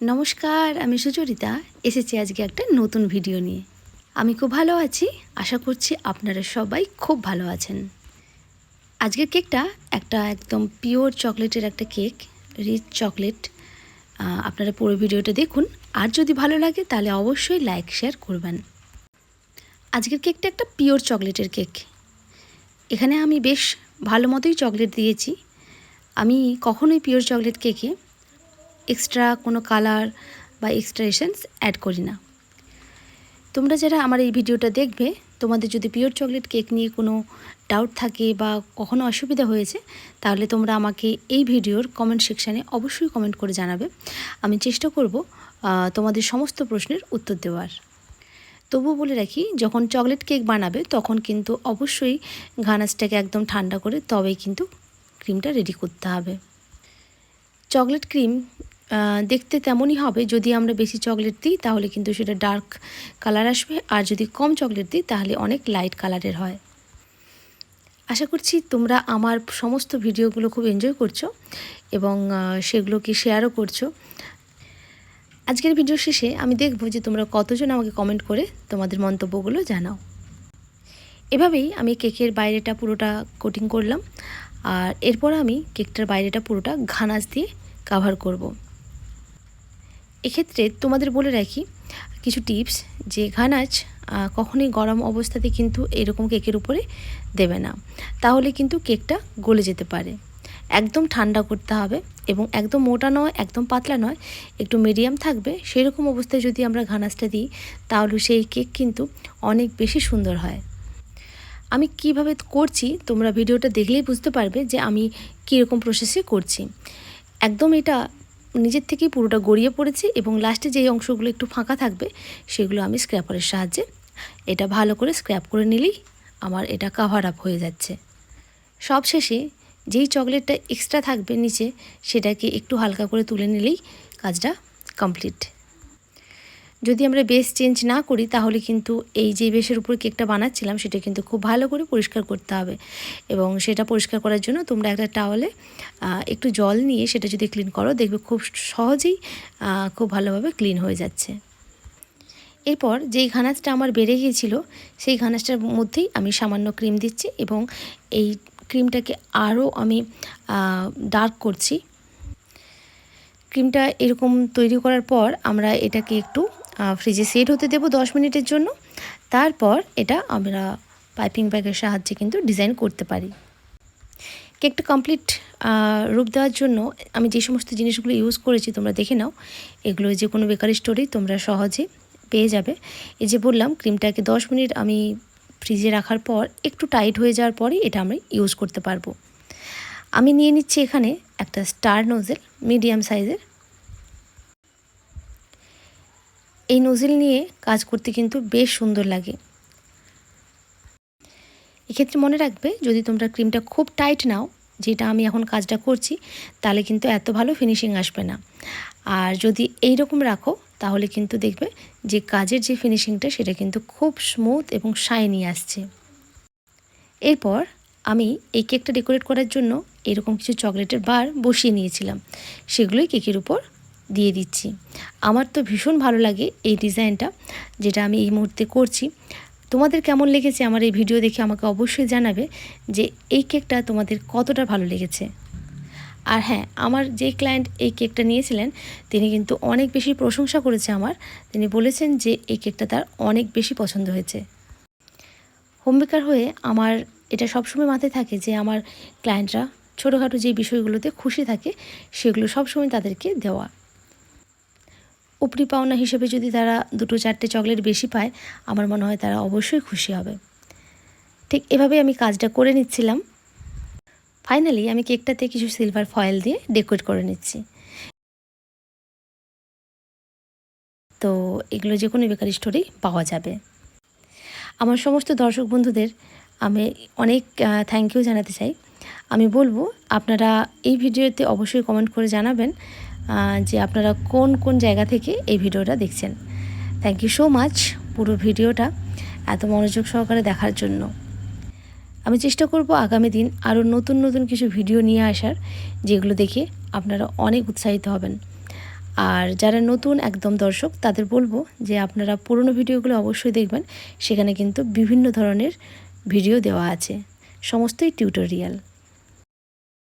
নমস্কার, আমি সুচরিতা। এসেছি আজকে একটা নতুন ভিডিও নিয়ে। আমি খুব ভালো আছি, আশা করছি আপনারা সবাই খুব ভালো আছেন। আজকের কেকটা একটা একদম পিওর চকলেটের একটা কেক রিচ চকলেট আপনারা পুরো ভিডিওটা দেখুন। আর যদি ভালো লাগে, তাহলে অবশ্যই লাইক শেয়ার করবেন। আজকের কেকটা একটা পিওর চকলেটের কেক। এখানে আমি বেশ ভালো মতোই চকলেট দিয়েছি। আমি কখনোই পিওর চকলেট কেকে এক্সট্রা কোনো কালার বা এক্সট্রা এসেন্স অ্যাড করি না। তোমরা যারা আমার এই ভিডিওটা দেখবে, তোমাদের যদি পিওর চকলেট কেক নিয়ে কোনো ডাউট থাকে বা কখনো অসুবিধা হয়েছে, তাহলে তোমরা আমাকে এই ভিডিওর কমেন্ট সেকশানে অবশ্যই কমেন্ট করে জানাবে। আমি চেষ্টা করব তোমাদের সমস্ত প্রশ্নের উত্তর দেওয়ার। তবুও বলে রাখি, যখন চকলেট কেক বানাবে, তখন কিন্তু অবশ্যই ঘানাসটাকে একদম ঠান্ডা করে তবেই কিন্তু ক্রিমটা রেডি করতে হবে। চকলেট ক্রিম দেখতে তেমনই হবে। যদি আমরা বেশি চকলেট দিই, তাহলে কিন্তু সেটা ডার্ক কালার আসবে। আর যদি কম চকলেট দিই, তাহলে অনেক লাইট কালারের হয়। আশা করছি তোমরা আমার সমস্ত ভিডিওগুলো খুব এনজয় করছ এবং সেগুলোকে শেয়ারও করছ। আজকের ভিডিও শেষে আমি দেখব যে তোমরা কতজন আমাকে কমেন্ট করে তোমাদের মন্তব্যগুলো জানাও। এভাবেই আমি কেকের বাইরেটা পুরোটা কোটিং করলাম। আর এরপর আমি কেকটার বাইরেটা পুরোটা ঘানাস দিয়ে কাভার করব। এক্ষেত্রে তোমাদের বলে রাখি কিছু টিপস যে ঘানাচ কখনোই গরম অবস্থাতে কিন্তু এরকম কেকের উপরে দেবে না। তাহলে কিন্তু কেকটা গলে যেতে পারে। একদম ঠান্ডা করতে হবে এবং একদম মোটা নয়, একদম পাতলা নয়, একটু মিডিয়াম থাকবে। সেরকম অবস্থায় যদি আমরা ঘানাসটা দিই, তাহলে সেই কেক কিন্তু অনেক বেশি সুন্দর হয়। আমি কীভাবে করছি তোমরা ভিডিওটা দেখলেই বুঝতে পারবে যে আমি কীরকম প্রসেসে করছি। একদম এটা নিজের থেকেই পুরোটা গড়িয়ে পড়েছে এবং লাস্টে যেই অংশগুলো একটু ফাঁকা থাকবে, সেগুলো আমি স্ক্র্যাপারের সাহায্যে এটা ভালো করে স্ক্র্যাপ করে নিলেই আমার এটা কাভার আপ হয়ে যাচ্ছে। সব শেষে যেই চকলেটটা এক্সট্রা থাকবে নিচে, সেটাকে একটু হালকা করে তুলে নিলেই কাজটা কমপ্লিট যদি আমরা বেস চেঞ্জ না করি, তাহলে কিন্তু এই যে বেসের উপর কেকটা বানাচ্ছিলাম, সেটা কিন্তু খুব ভালো করে পরিষ্কার করতে হবে। এবং সেটা পরিষ্কার করার জন্য তোমরা একটা টাওয়ালে একটু জল নিয়ে সেটা যদি ক্লিন করো, দেখবে খুব সহজেই খুব ভালোভাবে ক্লিন হয়ে যাচ্ছে। এরপর যেই ঘানাচটা আমার বেড়ে গিয়েছিল, সেই ঘানাচটার মধ্যেই আমি সামান্য ক্রিম দিচ্ছি এবং এই ক্রিমটাকে আরও আমি ডার্ক করছি। ক্রিমটা এরকম তৈরি করার পর আমরা এটাকে একটু ফ্রিজে সেট হতে দেবো দশ মিনিটের জন্য। তারপর এটা আমরা পাইপিং ব্যাগের সাহায্যে কিন্তু ডিজাইন করতে পারি। কেকটা কমপ্লিট রূপ দেওয়ার জন্য আমি যে সমস্ত জিনিসগুলো ইউজ করেছি, তোমরা দেখে নাও। এগুলো যে কোনো বেকারি স্টোরেই তোমরা সহজে পেয়ে যাবে। এই যে বললাম ক্রিমটাকে দশ মিনিট আমি ফ্রিজে রাখার পর, একটু টাইট হয়ে যাওয়ার পরে এটা আমরা ইউজ করতে পারব। আমি নিয়ে নিচ্ছি এখানে একটা স্টার নোজেল মিডিয়াম সাইজের এই নোজেল নিয়ে কাজ করতে কিন্তু বেশ সুন্দর লাগে। এক্ষেত্রে মনে রাখবে, যদি তোমরা ক্রিমটা খুব টাইট নাও, যেটা আমি এখন কাজটা করছি, তাহলে কিন্তু এত ভালো ফিনিশিং আসবে না। আর যদি এই রকম রাখো, তাহলে কিন্তু দেখবে যে কাজের যে ফিনিশিংটা, সেটা কিন্তু খুব স্মুথ এবং শাইনি আসছে। এরপর আমি এই কেকটা ডেকোরেট করার জন্য এরকম কিছু চকলেটের বার বসিয়ে নিয়েছিলাম। সেগুলোই কেকের উপর দিয়ে দিচ্ছি। আমার তো ভীষণ ভালো লাগে এই ডিজাইনটা, যেটা আমি এই মুহূর্তে করছি। তোমাদের কেমন লেগেছে আমার এই ভিডিও দেখে আমাকে অবশ্যই জানাবে যে এই কেকটা তোমাদের কতটা ভালো লেগেছে। আর হ্যাঁ আমার যে ক্লায়েন্ট এই কেকটা নিয়েছিলেন, তিনি কিন্তু অনেক বেশি প্রশংসা করেছে আমার। তিনি বলেছেন যে এই কেকটা তার অনেক বেশি পছন্দ হয়েছে। হোম বেকার হয়ে আমার এটা সবসময় মাথায় থাকে যে আমার ক্লায়েন্টরা ছোটোখাটো যে বিষয়গুলোতে খুশি থাকে, সেগুলো সবসময় তাদেরকে দেওয়া। উপরি পাওনা হিসেবে যদি তারা দুটো চারটে চকলেট বেশি পায়, আমার মনে হয় তারা অবশ্যই খুশি হবে। ঠিক এভাবে আমি কাজটা করে নিচ্ছিলাম। ফাইনালি আমি কেকটাতে কিছু সিলভার ফয়েল দিয়ে ডেকোরেট করে নিচ্ছি। তো এগুলো যে কোনো বেকারি স্টোরেই পাওয়া যাবে। আমার সমস্ত দর্শক বন্ধুদের আমি অনেক থ্যাংক ইউ জানাতে চাই। আমি বলব, আপনারা এই ভিডিওতে অবশ্যই কমেন্ট করে জানাবেন যে আপনারা কোন কোন জায়গা থেকে এই ভিডিওটা দেখছেন। থ্যাংক ইউ সো মাচ পুরো ভিডিওটা এত মনোযোগ সহকারে দেখার জন্য। আমি চেষ্টা করব আগামী দিন আরও নতুন নতুন কিছু ভিডিও নিয়ে আসার, যেগুলো দেখে আপনারা অনেক উৎসাহিত হবেন। আর যারা নতুন একদম দর্শক, তাদের বলব যে আপনারা পুরনো ভিডিওগুলো অবশ্যই দেখবেন। সেখানে কিন্তু বিভিন্ন ধরনের ভিডিও দেওয়া আছে। সমস্তই টিউটোরিয়াল